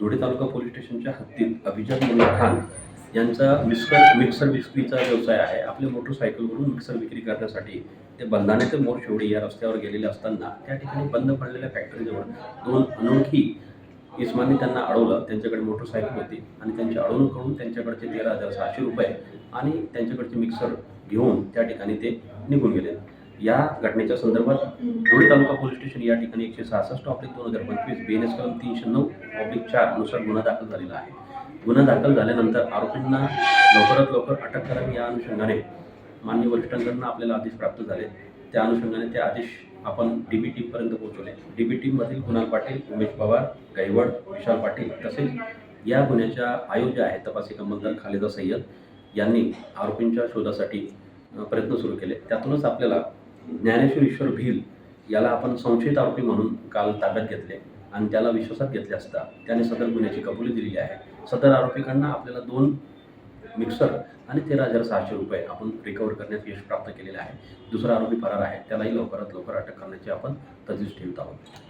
धुळे तालुका police स्टेशनच्या हद्दीत अभिजात मुल्ला खान यांचा मिक्सर मिक्सर विक्रीचा व्यवसाय आहे. आपल्या मोटरसायकलवरून मिक्सर विक्री करण्यासाठी ते बंधाणे ते मोर शेवडी या रस्त्यावर गेलेले असताना त्या ठिकाणी बंद पडलेल्या फॅक्टरीजवळ दोन अनोळखी इस्माने त्यांना अडवलं. त्यांच्याकडे मोटरसायकल होती आणि त्यांची अडवणूक करून त्यांच्याकडचे तेरा हजार सहाशे रुपये आणि त्यांच्याकडचे मिक्सर घेऊन त्या ठिकाणी ते निघून गेले. या घटनेच्या संदर्भात धुळे तालुका पोलीस स्टेशन या ठिकाणी एकशे सहासष्ट ऑब्लिक दोन हजार पंचवीस बी एन एस कलम तीनशे नऊ ऑब्लिक चारनुसार गुन्हा दाखल झालेला आहे. गुन्हा दाखल झाल्यानंतर आरोपींना लवकरात लवकर अटक करावी या अनुषंगाने मान्य वरिष्ठांकडून आपल्याला आदेश प्राप्त झाले. त्या अनुषंगाने ते आदेश आपण डी बी टीमपर्यंत पोहोचवले. डी बी टीममधील कुणाल पाटील उमेश पवार गायवड विशाल पाटील तसेच या गुन्ह्याच्या आयोज्य आहेत तपासी अंमलदार खालिदा सय्यद यांनी आरोपींच्या शोधासाठी प्रयत्न सुरू केले. त्यातूनच आपल्याला ज्ञानेश्वर ईश्वर भील याला आपण संशयित आरोपी म्हणून काल ताब्यात घेतले आणि त्याला विश्वासात घेतले असता त्याने सदर गुन्ह्याची कबुली दिलेली आहे. सदर आरोपीकडनं आपल्याला दोन मिक्सर आणि तेरा हजार सहाशे रुपये आपण रिकवर करण्यात यश प्राप्त केलेले आहे. दुसरा आरोपी फरार आहे. त्यालाही लवकरात लवकर अटक करण्याची आपण तजवीज ठेवत आहोत.